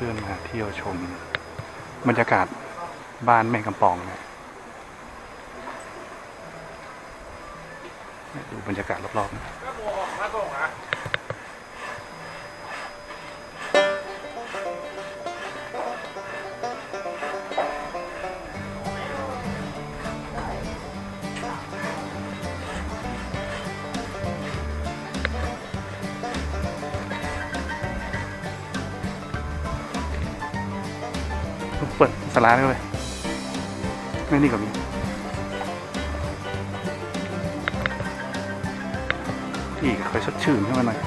พาเพื่อนมาเที่ยวชม บรรยากาศบ้านแม่กำปองนะดูบรรยากาศรอบๆนะ สลาได้เลยไม่นี่ก็มีพี่ค่อยสดชื่นขึ้นมาหน่อย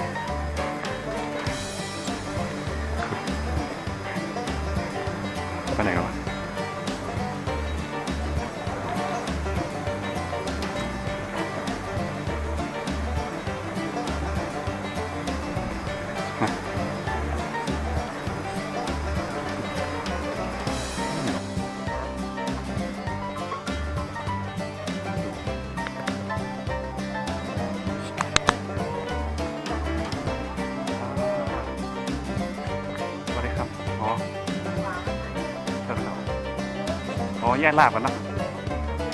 แยกลาบกันเนะ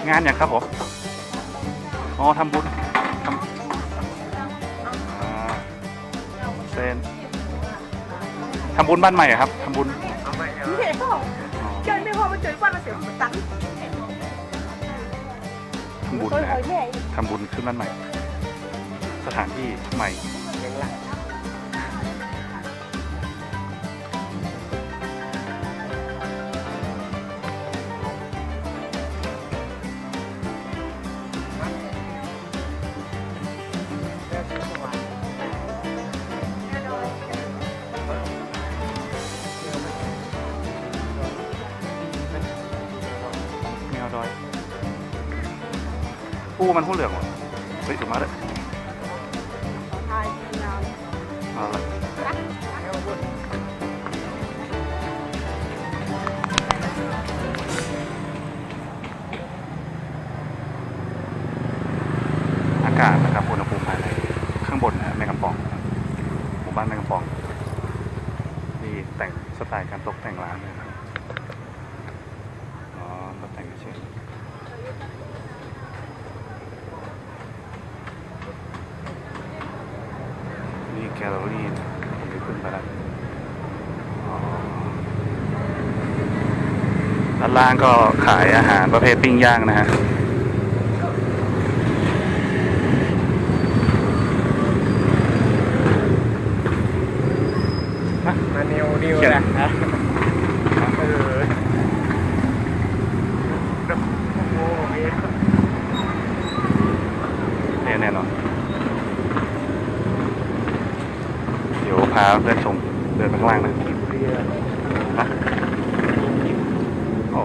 งานอย่างครับผมอ๋อทำบุญทำเซนทำบุญบ้านใหม่ครับทำบุญไม่เห็พอเจอไม่พอมาเจอบ้านเาเสียเหมืนตังค์ทำบุญนะทำบุญขึ้นบ้านใหม่ สถานที่ใหม่ มันพวกเหลืองวะเฮ้ยถูกมาเลย แคลอรี่นะผมไปขึ้นไปแล้วด้านล่างก็ขายอาหารประเภทปิ้งย่างนะฮะ มานิวนิวแหละฮะเออโอ้โหมี เนี่ยแน่นอนเดี๋ยวพาเพื่อนชมเดินไปข้างล่างนะ เรือ นะโอ้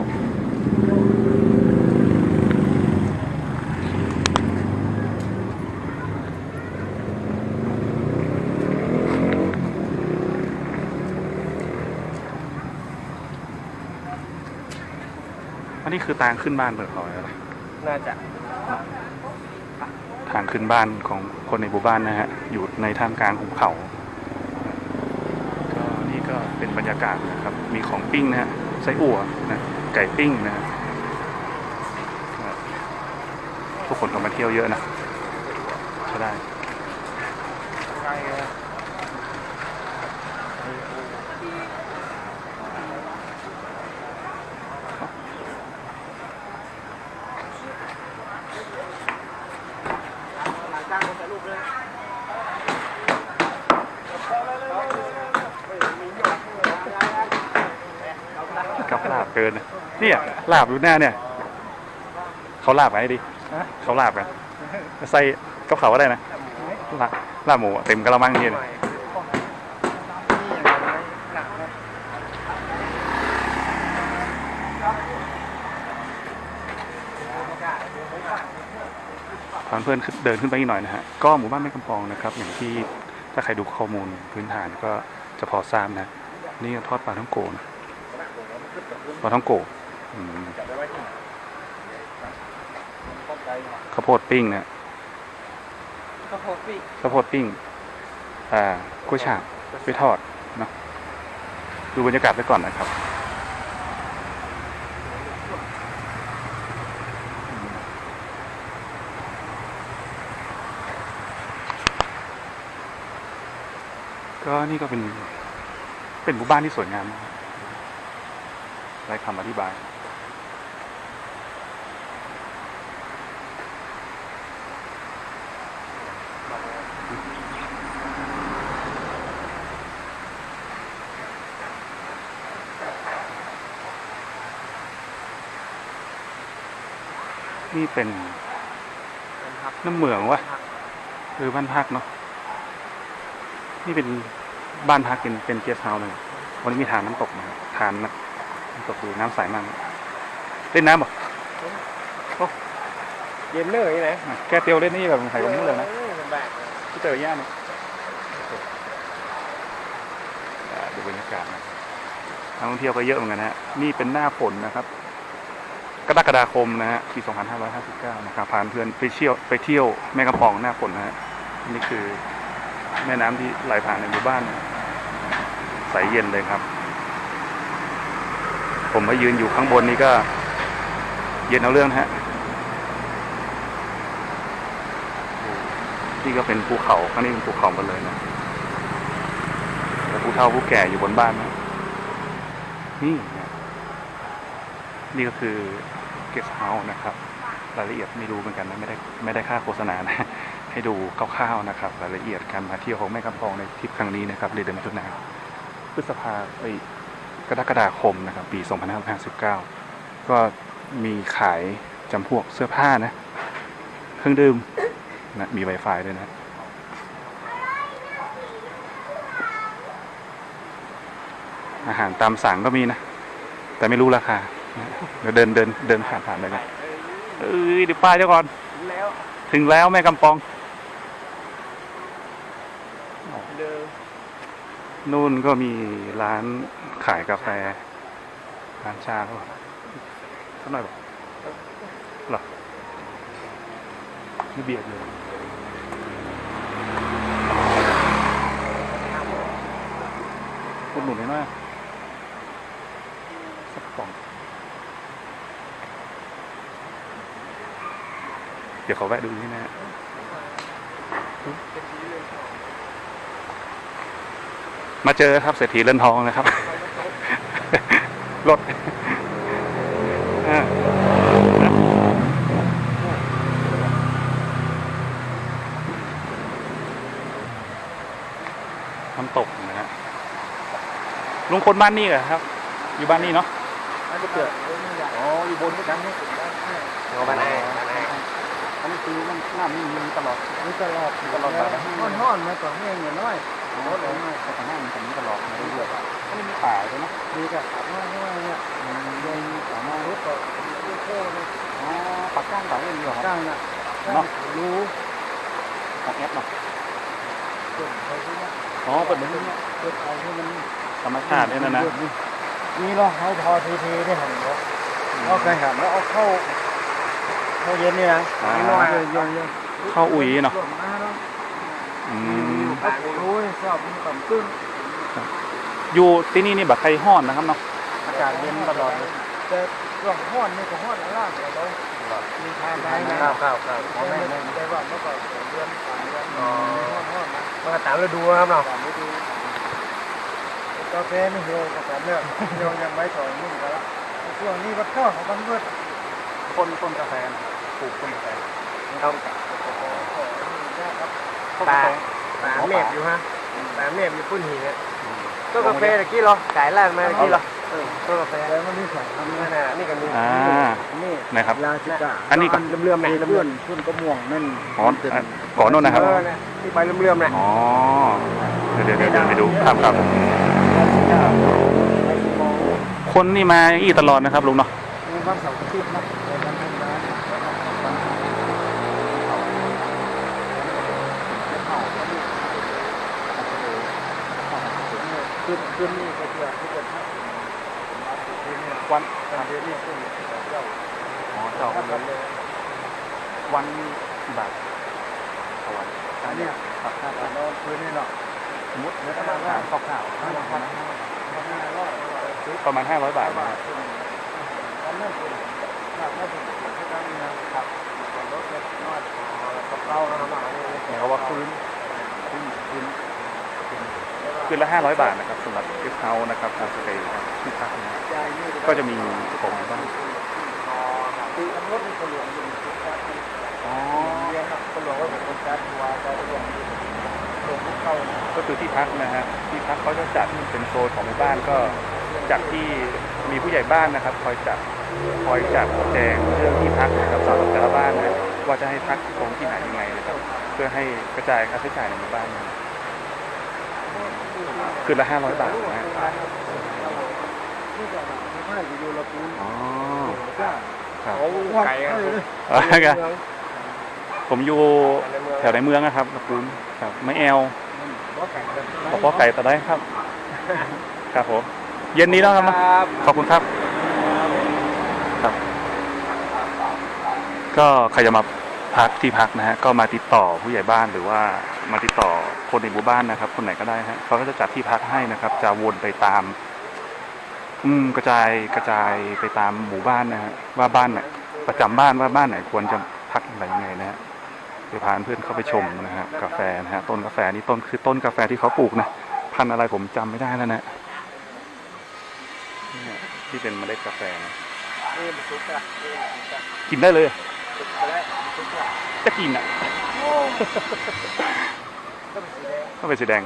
อันนี้คือทางขึ้นบ้านเปิดเขาแล้วน่าจะทางขึ้นบ้านของคนในหมู่บ้านนะฮะ อยู่ในท่ามกลางหุบเขา ก็นี่ก็เป็นบรรยากาศนะครับ มีของปิ้งนะฮะ ไส้อั่วนะ ไก่ปิ้งนะฮะก็ทุกคนก็มาเที่ยวเยอะนะใช่ได้ ใกล้แล้ว กับลาบเกินนะเนี่ย ลาบอยู่หน้าเนี่ย เขาลาบไงดิเขาลาบกันใส่กับเขาก็ได้นะลาบลาบหมูอะเต็มกระมังเนี่ยเลยพาเพื่อนขึ้นเดินขึ้นไปอีกหน่อยนะฮะ ก็หมู่บ้านแม่กำปองนะครับ อย่างที่ถ้าใครดูข้อมูลพื้นฐานก็จะพอทราบนะ นี่ทอดปลาท่องโกนะปลาท่องโก อืมข้าวโพดปิ้งเนี่ยข้าวโพดปิ้งข้าวโพดปิ้งอ่ากุ้ยช่ายไปทอดเนาะดูบรรยากาศไปก่อนนะครับก็นี่ก็เป็น เป็นหมู่บ้านที่สวยงามมากไร้คำอธิบาย นี่เป็นครับน้ำเหมืองวะหรือบ้านพักเนาะนี่เป็นบ้านพักเป็นเป็นเกสเฮาส์เลยวันนี้มีทานน้ำตกนะครับทานนะน้ำตกดูน้ำใสมากเล่นน้ำบ่เย็นเลยนะอะแกเตียวเล่นนี่แบบใส่ลงมือเลยนะลำบากที่เจอย่าเนี่ยอ่าดูบรรยากาศนะนักท่องเที่ยวก็เยอะเหมือนกันนะฮะนี่เป็นหน้าฝนนะครับ กรกฎาคมนะฮะปี 2559 นะครับพาเพื่อนไปเที่ยวไปเที่ยวแม่กำปองหน้าฝนนะฮะนี่คือแม่น้ำที่ไหลผ่านในหมู่บ้านนะใสเย็นเลยครับ ผมมายืนอยู่ข้างบนนี้ก็ เย็นเอาเรื่องนะฮะนี่ก็เป็นภูเขาข้างนี้เป็นภูเขาหมดเลยนะแต่ผู้เฒ่าผู้แก่อยู่บนบ้านนะนี่ นี่ก็คือเกสเฮาส์นะครับ รายละเอียดไม่รู้เหมือนกันนะไม่ได้ไม่ได้ค่าโฆษณานะ ให้ดูคร่าวๆนะครับ รายละเอียดการมาเที่ยวของแม่กำปองในทริปครั้งนี้นะครับเดือนมิถุนายนพฤษภาไปกรกฎาคมนะครับ ปี 2559 ก็มีขายจำพวกเสื้อผ้านะ เครื่องดื่มนะมี Wi-Fi ด้วยนะอาหารตามสั่งก็มีนะ แต่ไม่รู้ราคา เดี๋ยวเดินเดินเดินผ่านผ่านไปกันเอ้ยเดี๋ยวป้ายเดี๋ยวก่อน แล้วถึงแล้วแม่กำปองเดิมนู่นก็มีร้านขายกาแฟร้านชาเขาสักหน่อยบอกหรอนี่เบียดเลยอุดหนุนให้หน่อยสักกล่อง เดี๋ยวเขาแวะดูนี่นะฮะมาเจอครับเศรษฐีเรือนทองนะครับ รถอ่าน้ำตกนะฮะลุงคนบ้านนี่เหรอครับ อยู่บ้านนี่เนาะอันนี้เกิดอ๋ออยู่บนด้วยกันนี่เอาบ้านแอร์บ้านแอร์อันนี้ คือน้ำน้ำนี่มีตลอดนี่ตลอดตลอดไปนะห้อนห้อนมาต่อแห้งน้อยอ๋อแต่ว่าสถานะมันตรงนี้ตลอดมาเรื่อยๆอันนี้มีป่าใช่ไหมดีกับน้อยน้อยเนี่ยยังสามารถรถก็โค้งเลยอ๋อปากก้างป่าเรื่องนี้เหรอครับตั้งน่ะเนาะรู้ของแอปเนาะเปิดไปที่นี่อ๋อเปิดเป็นที่เนี่ยเปิดเอาที่มันธรรมชาติเนี่ยนะนะนี่เราเขาพอทีทีได้หันเนาะเอาเคยหันแล้วเอาเข้า เข้าเย็นนี่นะน้อยเย็นเย็นเข้าอุ่ยเนาะส่วนมาแล้วอืมถ้าผมรู้ชอบมันต่ำตื้นอยู่ที่นี่นี่แบบใครห้อนนะครับเนาะอากาศเย็นตลอดเลยแต่ช่วงห้อนนี่ก็ห้อนล่างแต่เรามีทางได้นะข้าวข้าวข้าวไม่ไม่ได้ว่าเมื่อก่อนเดือนสามเดือนห้อนห้อนนะมาตามฤดูครับเนาะสามฤดูกาแฟนี่เหี่ยวกาแฟเนี่ยเหี่ยวยังไม่ถอยนิ่งกันละช่วงนี้วัดข้าวของบ้านเบิดต้นต้นกาแฟ ปลูกต้นกาแฟครับต้นปกาลาแฟปลาเมฟอยู่ฮะปลาเมฟอยู่พุ่นหินเนี่ยต้นกาแฟตะกี้เหรอขายร้านมาตะกี้เหรอเออต้นกาแฟแต่มันนี่ใส่ทำนี่นี่นะนี่ก็มีอ่านี่นะครับลาชิกาอันนี้ก็เลื่อมๆไหมเลื่อนขึ้นก็ม่วงนั่นอ๋ออะก่อนโน่นนะครับเออนะที่ใบเลื่อมๆนะอ๋อเดี๋ยวเดี๋ยวเดี๋ยวเดินไปดูครับครับคนนี่มาอีตลอดนะครับลุงเนาะ มีวันเสาร์อาทิตย์นะในวันธรรมดา ขึ้นขึ้นนี่ก็เพื่อทุกคนครับวันเดือนนี้ขึ้นเจ้าอ๋อเจ้าถ้ากันเลยวันกี่บาทต่อวันอันเนี้ยครับครับเราพื้นนี่เนาะสมมติเนื้อประมาณว่าคร่าวๆห้าร้อยห้าร้อยประมาณ500บาทนะครับตอนนั้นเป็นครับแล้วนที่ตั้งนะครับรถเล็กน้อยกับเราเรามาเนี่ยเห็นเขาว่าคืนคืนคืน คืนละ 500 บาทนะครับสำหรับเกสเฮาส์นะครับโฮมสเตย์นะครับที่พักนะใจนี่ก็จะมีผมบ้างตีอันรถนี่ก็หลวงอยู่ครับอ๋อเรียนครับก็หลวงว่าเป็นคนจัดตัวใจหลวงอยู่หลวงเข้าก็คือที่พักนะฮะที่พักเขาจะจัดเป็นโซนของหมู่บ้านก็จัดที่มีผู้ใหญ่บ้านนะครับ คอยจัดคอยจัดแจงเรื่องที่พักนะครับสำหรับแต่ละบ้านนะว่าจะให้พักตรงที่ไหนยังไงนะครับ เพื่อให้กระจายค่าใช้จ่ายในหมู่บ้าน คืนละ500บาทนะฮะนี่ก็ไม่อยู่ละปูนอ๋อจ้าครับโอ้ไก่ครับอ๋อครับผมอยู่แถวในเมืองนะครับลำพูนครับ ไม่แอลว่าไก่กันบอกว่าไก่ต่อได้ครับ ครับผมเย็นนี้แล้วครับขอบคุณครับ ครับ ก็ใครจะมาพักที่พักนะฮะก็มาติดต่อผู้ใหญ่บ้านหรือว่ามาติดต่อ คนในหมู่บ้านนะครับ คนไหนก็ได้ฮะเขาก็จะจัดที่พักให้นะครับ จะวนไปตาม อืมกระจายกระจายไปตามหมู่บ้านนะฮะว่าบ้านไหนประจำบ้านว่าบ้านไหนควรจะพักอะไรยังไงนะฮะเดี๋ยวพาเพื่อนเข้าไปชมนะฮะกาแฟนะฮะต้นกาแฟนี่ต้นคือต้นกาแฟที่เขาปลูกนะพันธุ์อะไรผมจำไม่ได้แล้วนะที่เป็นเมล็ดกาแฟนะกินได้เลยจะกินอะ ก็เป็นสีแดงเป็นสีแดง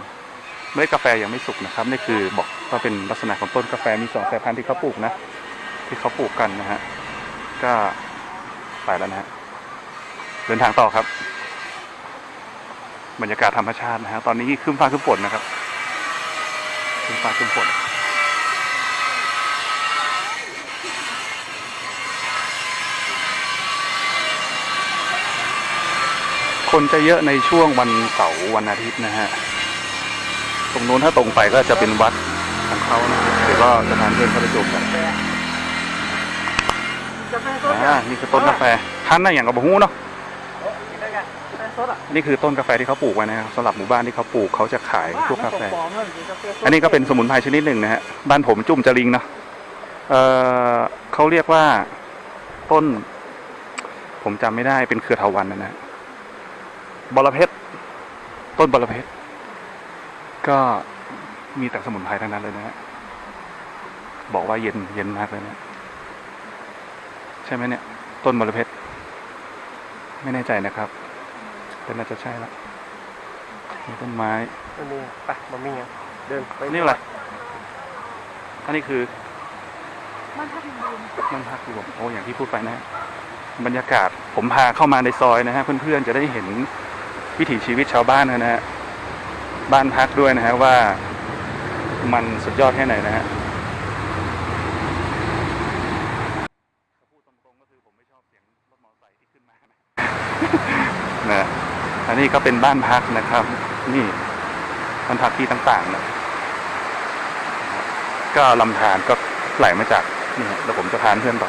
เมล็ดกาแฟยังไม่สุกนะครับนี่คือบอกว่าเป็นลักษณะของต้นกาแฟมีสองสายพันธุ์ที่เขาปลูกนะ ที่เขาปลูกกันนะฮะก็ไปแล้วนะฮะเดินทางต่อครับ บรรยากาศธรรมชาตินะฮะตอนนี้ครึ้มฟ้าครึ้นฝนนะครับครึ้มฟ้าครึ้นฝน คนจะเยอะในช่วงวันเสาร์วันอาทิตย์นะฮะ ตรงนู้นถ้าตรงไปก็จะเป็นวัดของเขานะเดี๋ยวก็จะพาเพื่อนเข้าไปชมกันกาแฟสดอ่านี่คือต้นกาแฟท่านน่ะอย่างกับบะฮู้เนาะกินได้กันกาแฟสดอะนี่คือต้นกาแฟที่เขาปลูกไว้นะครับสำหรับหมู่บ้านที่เขาปลูกเขาจะขายพวกกาแฟปลอมๆเลยกาแฟสดอันนี้ก็เป็นสมุนไพรชนิดหนึ่งนะฮะ บ้านผมจุ่มจริงเนาะเออเขาเรียกว่าต้น ผมจำไม่ได้เป็นเครือเถาวันนะนะ บอระเพ็ดต้นบอระเพ็ดก็มีแต่สมุนไพรทั้งนั้นเลยนะฮะบอกว่าเย็นเย็นมากเลยนะใช่ไหมเนี่ย ต้นบอระเพ็ดไม่แน่ใจนะครับ แต่น่าจะใช่ละมีต้นไม้ไม่มีไปมามีอะเดินไปนี่อะไรอันนี้คือมันทับทิมบูมมันพักรวมโอ้อย่างที่พูดไปนะฮะบรรยากาศผมพาเข้ามาในซอยนะฮะเพื่อนๆจะได้เห็น วิถีชีวิตชาวบ้านนะฮะบ้านพักด้วยนะฮะว่ามันสุดยอดแค่ไหนนะฮะนะอันนี้ก็เป็นบ้านพักนะครับ นี่บ้านพักที่ต่างๆนะก็ลำธารก็ไหลมาจากนี่ฮะเดี๋ยวผมจะพาเพื่อนไป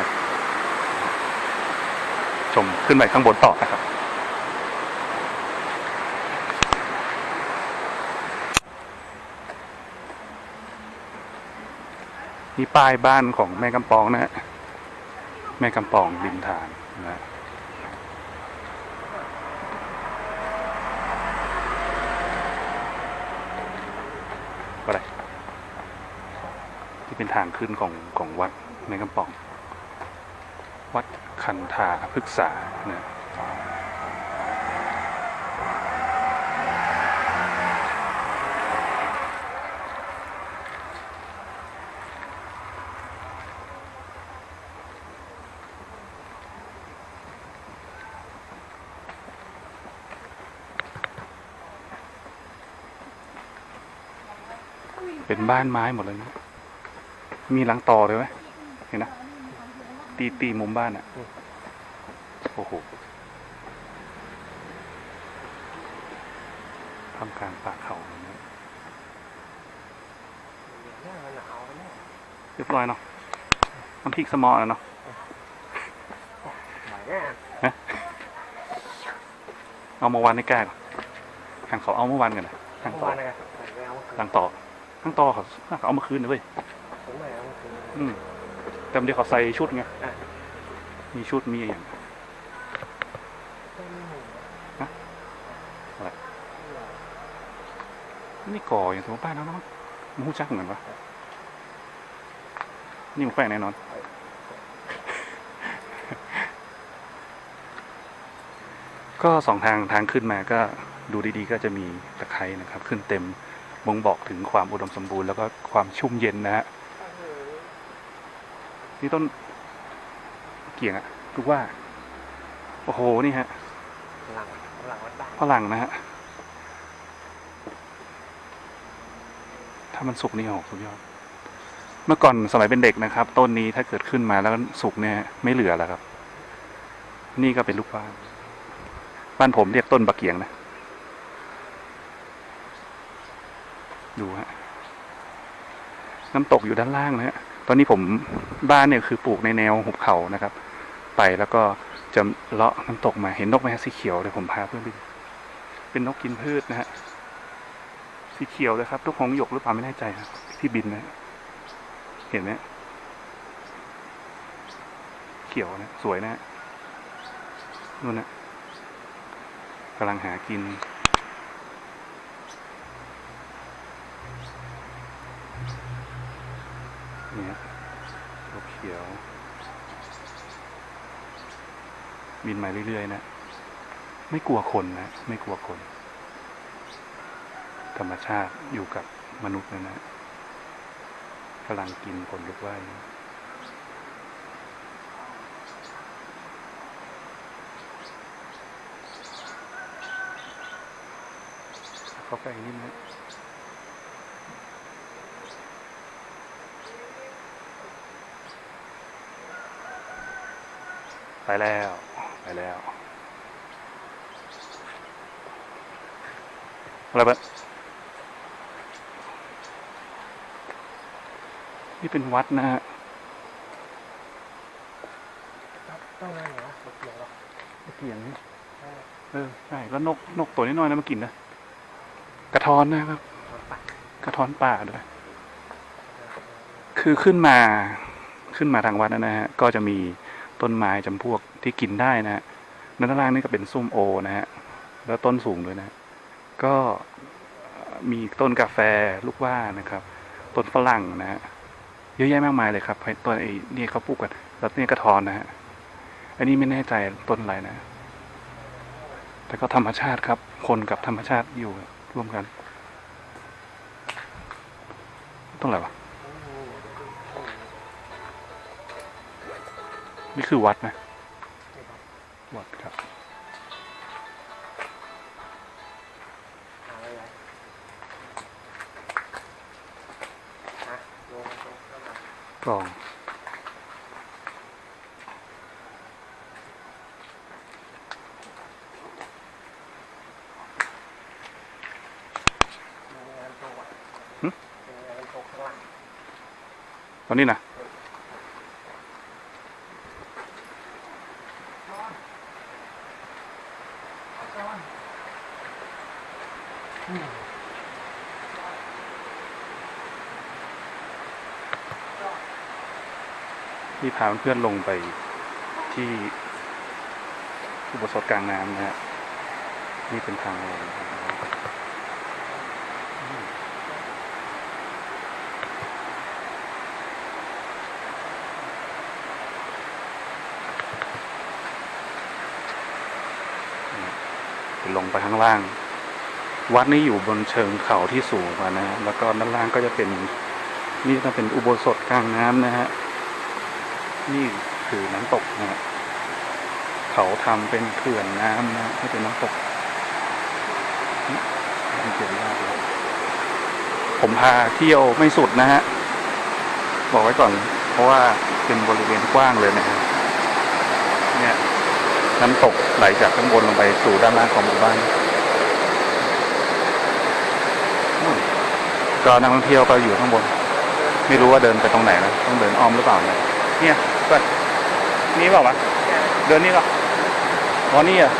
ชมขึ้นไปข้างบนต่อนะครับ นี่ป้ายบ้านของแม่กำปองนะฮะแม่กำปองริมทางนะฮะได้ที่เป็นทางขึ้นของของวัดแม่กำปอง วัดคันธาพฤกษานะ บ้านไม้หมดเลยนะ มีหลังต่อเลยไหมเห็นนะ ตีตีมุมบ้านอะ โอ้โหทำกลางป่าเขาอย่างเงี้ยเรียบร้อยเนาะน้ำพริกสมอแล้วเนาะเอามาวันในแก้ก่อนทางเขาเอาเมื่อวานกันนะทางเมื่อต่อวานนะครับไปเอาคืนทางต่อ ทางต่อเขาเขาเอามาคืนนะเว้ยผมไม่เอาคืนอืมแต่เดี๋ยวเขาใส่ชุดไงอะมีชุดมีอย่างนี่ก่ออย่างสมมติป้าแล้วเนาะมันหูจักเหมือนวะนี่มันแป้งแน่นอนก็สองทางทางขึ้นมาก็ดูดีๆ ก็จะมีตะไคร้นะครับ ขึ้นเต็ม บ่งบอกถึงความอุดมสมบูรณ์แล้วก็ความชุ่มเย็นนะฮะนี่ต้นเกี่ยงอะลูกว่า โอ้โห นี่ฮะหลังหลังวัดบ้านฝรั่งนะฮะ ถ้ามันสุกนี่โอ้โหสุดยอด เมื่อก่อนสมัยเป็นเด็กนะครับ ต้นนี้ถ้าเกิดขึ้นมาแล้วสุกเนี่ย ไม่เหลือแล้วครับ นี่ก็เป็นลูกบ้าน บ้านผมเรียกต้นบะเกียงนะ ดูฮะน้ำตกอยู่ด้านล่างนะฮะตอนนี้ผมบ้านเนี่ยคือปลูกในแนวหุบเขานะครับ ไปแล้วก็จะเลาะน้ำตกมาเห็นนกไหมฮะสีเขียวเดี๋ยวผมพาเพื่อนไปเป็นนกกินพืชนะฮะสีเขียวเลยครับนกหงหยกหรือเปล่าไม่แน่ใจครับที่บินนะฮะเห็นไหมเขียวนะสวยนะฮะนู่นนะกำลังหากิน นี่ยนกเขียวบินมาเรื่อยๆนะไม่กลัวคนนะ ไม่กลัวคน ธรรมชาติอยู่กับมนุษย์นะนะกำลังกินผลลูกไว้เข้าไปนิดนะ ไปแล้ว ไปแล้วอะไรบ้างนี่เป็นวัดนะฮะต้องนั่งเหรอรถเกี่ยวหรอเกียงนี่เออใช่แล้วนกนกตัวน้อยๆนะมากินนะกระท้อนนะครับ กระท้อนป่าด้วย คือขึ้นมาขึ้นมาทางวัดนะฮะ ก็จะมี ต้นไม้จำพวกที่กินได้นะฮะด้านล่างนี่ก็เป็นส้มโอนะฮะ แล้วต้นสูงด้วยนะ ก็มีต้นกาแฟลูกว่านะครับ ต้นฝรั่งนะฮะ เยอะแยะมากมายเลยครับต้นไอ้นี่เขาปลูกกันแล้วนี่กระทอนนะฮะ อันนี้ไม่แน่ใจต้นอะไรนะ แต่ก็ธรรมชาติครับ คนกับธรรมชาติอยู่ร่วมกัน ต้นอะไรวะ นี่คือวัดนะ วัดครับกล่องตอนนี้นะาเพื่อนลงไปที่อุโบสถกลางน้ำนะฮะนี่เป็นทางลงนะครับอืมนี่เป็นลงไปข้างล่าง วัดนี้อยู่บนเชิงเขาที่สูงกว่านะฮะแล้วก็ด้านล่างก็จะเป็นนี่ต้องเป็นอุโบสถกลางน้ำนะฮะ นี่คือน้ำตกนะฮะเขาทำเป็นเขื่อนน้ำนะให้เป็นน้ำตกนี่เจ๋งมากเลยผมพาเที่ยวไม่สุดนะฮะ บอกไว้ก่อน เพราะว่าเป็นบริเวณกว้างเลยนะฮะเนี่ยน้ำตกไหลจากข้างบนลงไปสู่ด้านล่างของหมู่บ้านนู่นก็นักท่องเที่ยวก็อยู่ข้างบน ไม่รู้ว่าเดินไปตรงไหนนะต้องเดินอ้อมหรือเปล่าเนี่ย ก่นี่เปล่าวะเดินนี่ก่ะอ๋อนี่อะ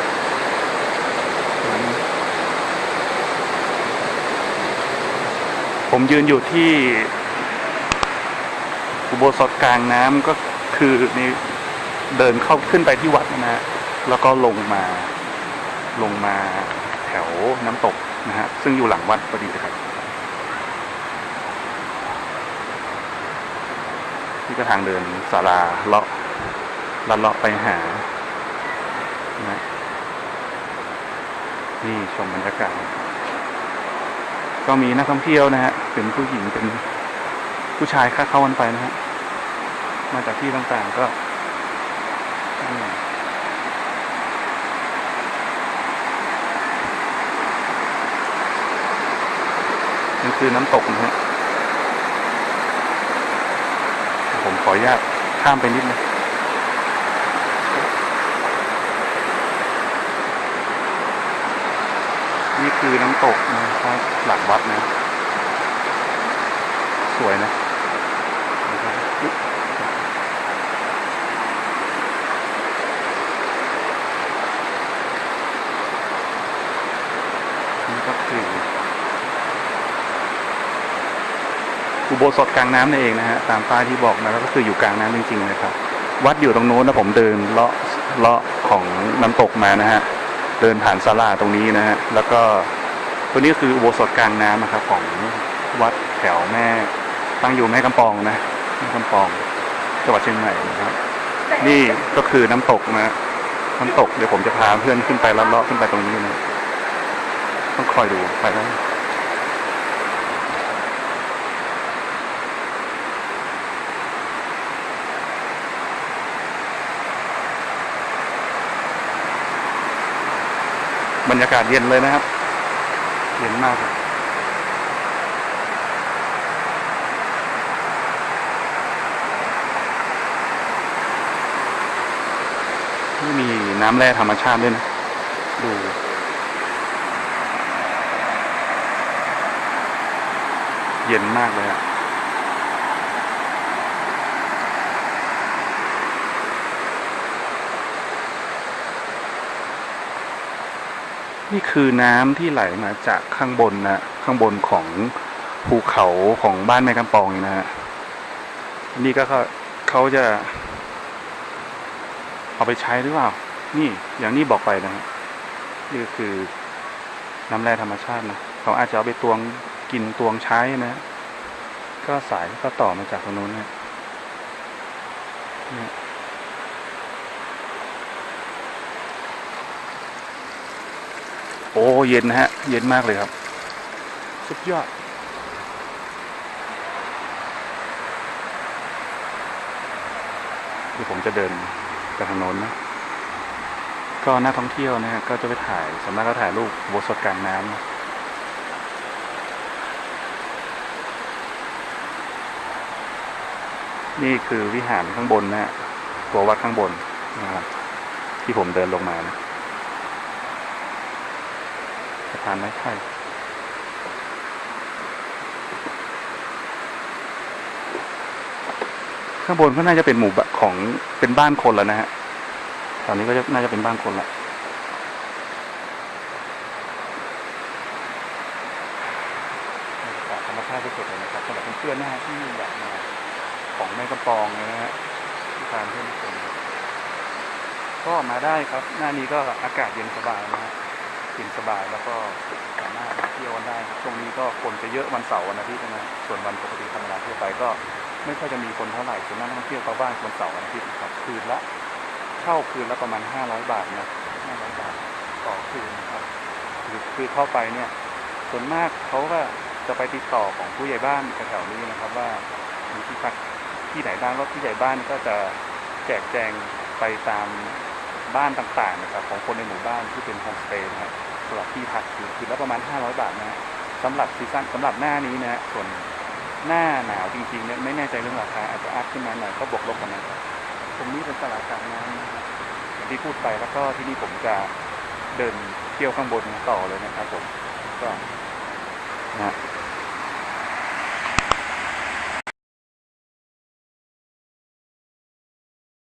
ผมยืนอยู่ที่อุโบสถกลางน้ำก็คือนี่เดินเข้าขึ้นไปที่วัดนะฮะแล้วก็ลงมาลงมาแถวน้ำตกนะฮะซึ่งอยู่หลังวัดพอดีนะครับ ก็ทางเดินศาลาเลาะลัดเลาะไปหานะนี่ชมบรรยากาศก็มีนักท่องเที่ยวนะฮะเป็นผู้หญิงเป็นผู้ชายค่าเข้ากันไปนะฮะมาจากที่ต่างๆก็นี่คือน้ำตกนะฮะ ผมข ออนุญาตข้ามไปนิดนึงนี่คือน้ำตกนะครับหลักวัดนะ สวยนะนะครับนี่ก็คืออุ โบสถกลางน้ำนั่นเองนะฮะตามป้ายที่บอกนะแล้วก็คืออยู่กลางน้ำจริงๆเลยครับ วัดอยู่ตรงโน้นนะผมเดินเลาะเลาะของน้ำตกมานะฮะเดินผ่านศาลาตรงนี้นะฮะแล้วก็ตัวนี้คืออุโบสถกลางน้ำนะครับของวัดแถวแม่ ตั้งอยู่แม่กำปองนะแม่กำปองจังหวัดเชียงใหม่นะครับ นี่ก็คือน้ำตกนะน้ำตกเดี๋ยวผมจะพาเพื่อนขึ้นไปลัดเลาะขึ้นไปตรงนี้นะต้องคอยดูไปนะ บรรยากาศเย็นเลยนะครับ เย็นมากครับนี่มีน้ำแร่ธรรมชาติด้วยนะ ดูเย็นมากเลยอะ นี่คือน้ำที่ไหลมาจากข้างบนนะข้างบนของภูเขาของบ้านแม่กำปองนี่นะฮะนี่ก็เขาเขาจะ เอาไปใช้หรือเปล่า นี่อย่างนี้บอกไปนะฮะนี่ก็คือน้ำแร่ธรรมชาตินะเขาอาจจะเอาไปตวงกินตวงใช้นะ ก็สายก็ต่อมาจากตรงนู้นนะเนี่ย โอ้เย็นนะฮะ เย็นมากเลยครับ สุดยอดเดี๋ยวผมจะเดินไปทางโน้นนะ ก็นักท่องเที่ยวนะฮะก็จะไปถ่ายสำนักก็ถ่ายรูปอุโบสถกลางน้ำนะนี่คือวิหารข้างบนนะฮะตัววัดข้างบนนะครับที่ผมเดินลงมานะสะพานไม้ไผ่ข้างบนก็น่าจะเป็นหมู่บ้านของเป็นบ้านคนแล้วนะฮะตอนนี้ก็จะน่าจะเป็นบ้านคนละบรรยากาศธรรมชาติสุดเลยนะครับสำหรับเพื่อนๆนะฮะที่อยากมาของแม่กำปองนะฮะที่ทานเพื่อนคนก็มาได้ครับ หน้านี้ก็อากาศเย็นสบายนะฮะ เย็นสบายแล้วก็สามารถเที่ยวกันได้ช่วงนี้ก็คนจะเยอะวันเสาร์วันอาทิตย์นะส่วนวันปกติธรรมดาทั่วไปก็ไม่ค่อยจะมีคนเท่าไหร่ส่วนมากนักท่องเที่ยวเขาบ้านวันเสาร์วันอาทิตย์ครับคืนละเช่าคืนละประมาณห้าร้อยบาทนะห้าร้อยบาทต่อคืนนะครับคือคือเข้าไปเนี่ยส่วนมากเขาก็จะไปติดต่อของผู้ใหญ่บ้านแถวๆนี้นะครับว่ามีที่พักที่ไหนบ้างแล้วผู้ใหญ่บ้านก็จะแจกแจงไปตาม บ้านต่างๆนะครับของคนในหมู่บ้านที่เป็นโฮมสเตย์นะครับสำหรับที่พักคือคืนละประมาณ 500 บาทนะสำหรับซีซั่นสำหรับหน้านี้นะส่วนหน้าหนาวจริงๆเนี่ยไม่แน่ใจเรื่องราคาอาจจะอัพขึ้นมาหน่อยก็บวกลบกันนะครับตรงนี้เป็นตลาดกลางน้ำนอย่างที่พูดไปแล้วก็ที่นี่ผมจะเดินเที่ยวข้างบนต่อเลยนะครับผมก็นะ